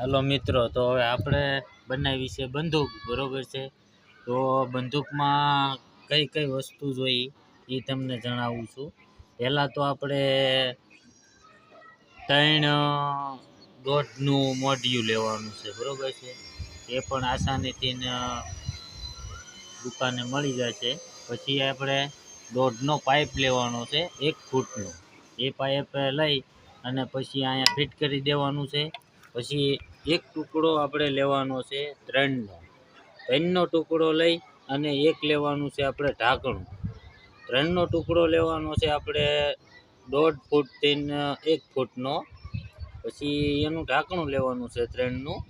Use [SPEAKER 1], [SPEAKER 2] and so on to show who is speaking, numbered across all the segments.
[SPEAKER 1] હાલો મિત્રો, તો હવે આપણે બનાવી છે બંદૂક, બરોબર છે? તો બંદૂકમાં કઈ કઈ વસ્તુ જોઈ એ તમને જણાવું છું. પહેલાં તો આપણે ત્રણ દોઢનું મોઢિયું લેવાનું છે, બરોબર છે? એ પણ આસાનીથી દુકાને મળી જશે પછી આપણે દોઢનો પાઇપ લેવાનો છે, એક ફૂટનો. એ પાઇપ લઈ અને પછી અહીંયા ફિટ કરી દેવાનું છે. પછી એક ટુકડો આપણે લેવાનો છે ત્રણનો. ત્રણનો ટુકડો લઈ અને એક લેવાનું છે આપણે ઢાંકણું. ત્રણનો ટુકડો લેવાનો છે આપણે દોઢ ફૂટથી ન એક ફૂટનો. પછી એનું ઢાંકણું લેવાનું છે ત્રણનું.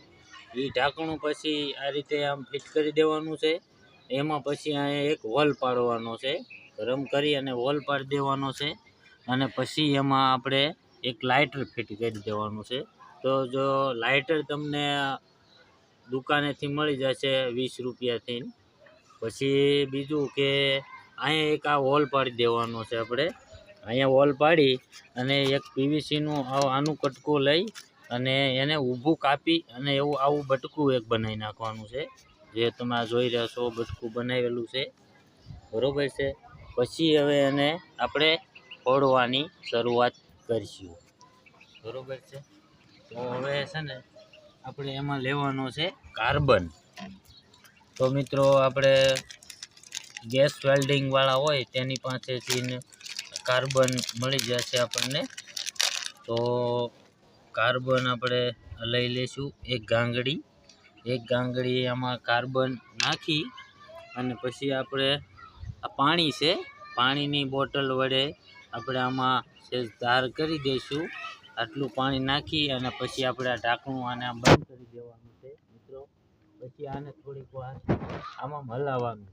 [SPEAKER 1] એ ઢાંકણું પછી આ રીતે આમ ફિટ કરી દેવાનું છે. એમાં પછી અહીંયા એક હોલ પાડવાનો છે. ગરમ કરી અને હોલ પાડી દેવાનો છે. અને પછી એમાં આપણે એક લાઇટર ફિટ કરી દેવાનું છે. તો જો લાઇટર તમને દુકાનેથી મળી જશે વીસ રૂપિયાથી. પછી બીજું કે અહીંયા એક આ હોલ પાડી દેવાનો છે આપણે. અહીંયા હોલ પાડી અને એક પીવીસીનું આનું કટકું લઈ અને એને ઊભું કાપી અને એવું આવું બટકું એક બનાવી નાખવાનું છે. જે તમે જોઈ રહ્યા છો બટકું બનાવેલું છે. બરાબર છે? પછી હવે એને આપણે ફોડવાની શરૂઆત કરીશું. બરોબર છે? તો હવે છે ને, આપણે એમાં લેવાનો છે કાર્બન. તો મિત્રો, આપણે ગેસ વેલ્ડિંગવાળા હોય, તેની પાસેથી કાર્બન મળી જશે આપણને. તો કાર્બન આપણે લઈ લઈશું એક ગાંગડી. એક ગાંગડી આમાં કાર્બન નાખી અને પછી આપણે આ પાણી છે, પાણીની બોટલ વડે આપણે આમાં સેજ ધાર કરી દઈશું. આટલું પાણી નાખી અને પછી આપણે આ ઢાંકણું આને બંધ કરી દેવાનું છે. મિત્રો, પછી આને થોડીક વાર આમાં હલાવવાનું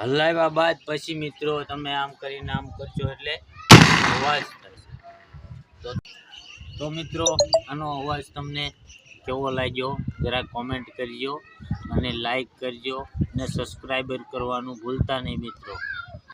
[SPEAKER 1] હલાવ્યા બાદ પછી મિત્રો તમે આમ કરીને આમ કરશો એટલે અવાજ થશે તો મિત્રો, આનો અવાજ તમને કેવો લાગ્યો? જરા કોમેન્ટ કરજો અને લાઈક કરજો અને સબસ્ક્રાઈબર કરવાનું ભૂલતા નહીં મિત્રો.